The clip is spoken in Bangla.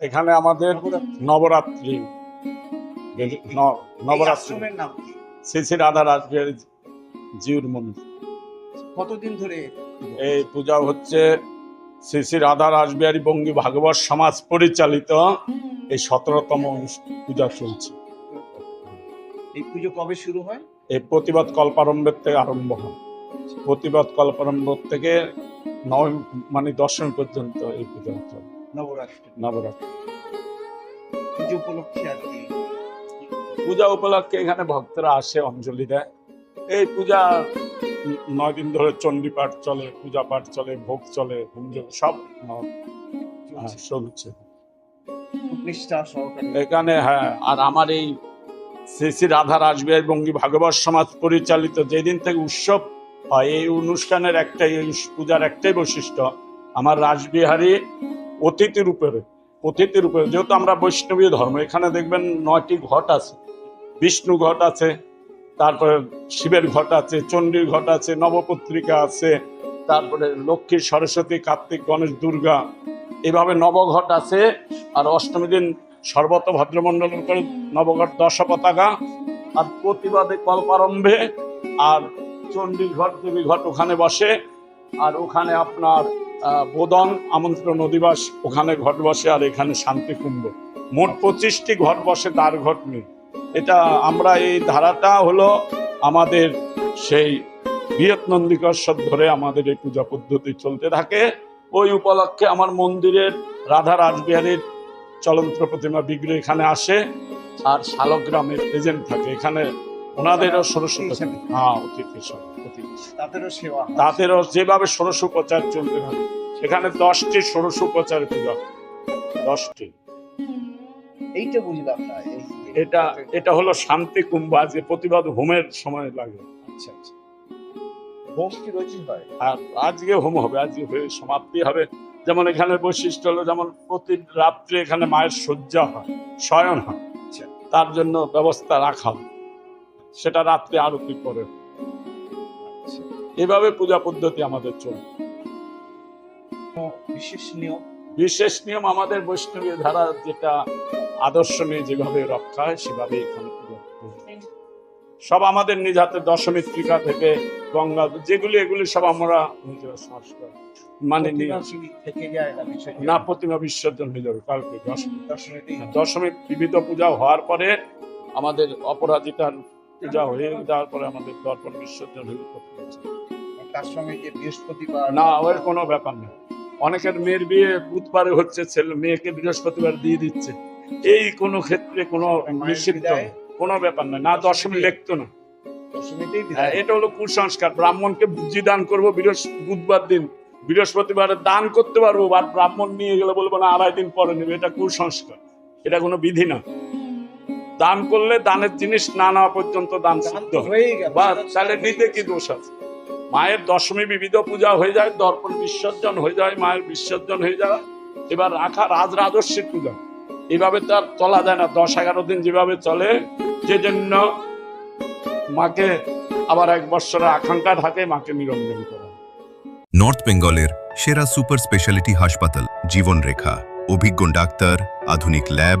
এখানে আমাদের নবরাত্রি। নবরাত্রি। শ্রী শ্রী রাধা রাসবিহারী জিউর মন্দির কতদিন ধরে এই পূজা হচ্ছে? শ্রী শ্রী রাধা রাসবিহারী বঙ্গী ভাগবত সমাজ পরিচালিত এই সতেরোতম পূজা চলছে। এই পুজো কবে শুরু হয়? এই প্রতিবাদ কল্পারম্ভের থেকে আরম্ভ হয়। প্রতিবাদ কল্পারম্ভ থেকে নয় মানে দশমী পর্যন্ত এই পূজা চলে নবরাত্রি। নবরাত্রি। পুজো উপলক্ষে আর কি। পূজা উপলক্ষে এখানে ভক্তরা আসে অঞ্জলি দেয়। এই পূজা নয় দিন ধরে চণ্ডী পাঠ চলে পূজা পাঠ চলে ভোগ চলে সব চলছে। এখানে হ্যাঁ আর আমার এই শ্রী শ্রী রাধা রাসবিহারী বঙ্গী ভাগবত সমাজ পরিচালিত যেদিন থেকে উৎসব হয় এই অনুষ্ঠানের একটাই পূজার একটাই বৈশিষ্ট্য আমার রাসবিহারী অতিথি রূপের অতিথি রূপের। যেহেতু আমরা বৈষ্ণবী ধর্ম, এখানে দেখবেন নয়টি ঘট আছে। বিষ্ণু ঘট আছে, তারপরে শিবের ঘট আছে, চণ্ডীর ঘট আছে, নবপত্রিকা আছে, তারপরে লক্ষ্মী, সরস্বতী, কার্তিক, গণেশ, দুর্গা, এভাবে নবঘট আছে। আর অষ্টমী দিন সর্বত ভদ্রমণ্ডল করে নবঘট দশ পতাকা আর প্রতিবাদে কল্পারম্ভে, আর চণ্ডীর ঘট দেবী ঘট ওখানে বসে। আর ওখানে আপনার বোদন আমন্ত্রণ অধিবাস, ওখানে ঘট বসে আর এখানে শান্তি কুম্ভ। মোট পঁচিশটি ঘট বসে দ্বার ঘট নেই। এটা আমরা এই ধারাটা হলো আমাদের সেই বৃহৎ নন্দিকেশ্বর ধরে আমাদের এই পূজা পদ্ধতি চলতে থাকে। ওই উপলক্ষে আমার মন্দিরের রাধা রাসবিহারীর চলন্ত প্রতিমা বিগ্রহ এখানে আসে, আর শালগ্রামে প্রেজেন্ট থাকে। এখানে ওনাদেরও হ্যাঁ অতিথি তাদেরও সেবা তাদেরও যেভাবে চলতে থাকে সেখানে দশটি পূজা দশটি। এইটা বুঝলাম না এটা এটা হলো শান্তি কুম্ভ আজকে প্রতিবাদ হোমের সময় লাগে। আচ্ছা আচ্ছা। হোম কি রোজই হয়? আর আজকে হোম হবে আজকে হয়ে সমাপ্তি হবে। যেমন এখানে বৈশিষ্ট্য হলো যেমন প্রতি রাত্রে এখানে মায়ের শয্যা হয় শয়ন হয়। আচ্ছা। তার জন্য ব্যবস্থা রাখা হয়। সেটা রাত্রে আরতি করে। এভাবে পূজা পদ্ধতি আমাদের চলে। বিশেষ নিয়ম। বিশেষ নিয়ম আমাদের বৈষ্ণবী ধারা যেটা আদর্শ নিয়ে যেভাবে রক্ষা হয় সেভাবে এখানে সব আমাদের নিজ হাতে দশমী ত্রিকা থেকে গঙ্গা যেগুলি এগুলি সব আমরা নিজেরা সংস্কার মানে না প্রতিমা বিসর্জন হয়ে যাবে কালকে। দশমী দশমী বিবিধ পূজা হওয়ার পরে আমাদের অপরাজিতার পূজা হয়ে যাওয়ার পরে আমাদের দর্পণ হয়ে। তার সঙ্গে যে বৃহস্পতিবার না ওর কোনো ব্যাপার নেই অনেকের মেয়ের বিয়ে বুধবারে হচ্ছে ছেলে মেয়েকে বৃহস্পতিবার দিয়ে দিচ্ছে। এই কোনো ক্ষেত্রে কোনো নিষিদ্ধ কোনো ব্যাপার না দশমী লিখতো না। হ্যাঁ, এটা হলো কুসংস্কার। ব্রাহ্মণকে বুদ্ধি দান করব বুধবার দিন। বৃহস্পতিবারে দান করতে পারব আর ব্রাহ্মণ নিয়ে গেলে বলব না আড়াই দিন পরে নেবে। এটা কুসংস্কার। এটা কোনো বিধি না। দান করলে দানের জিনিস না নেওয়া পর্যন্ত দান সিদ্ধ হয়। বা তাহলে নিতে কি দোষ আছে? মায়ের দশমী বিবিধ পূজা হয়ে যায় দর্পণ বিসর্জন হয়ে যায় মায়ের বিসর্জন হয়ে যায়। এবার রাখা রাজ রাজস্বীর পূজা। এভাবে তো আর চলা যায় না। দশ এগারো দিন যেভাবে চলে যে জন্য মাকে আবার এক বৎসরের আকাঙ্ক্ষা থাকে মাকে নিরঞ্জন করা। নর্থ বেঙ্গলের সেরা সুপার স্পেশালিটি হাসপাতাল জীবনরেখা। অভিজ্ঞ ডাক্তার আধুনিক lab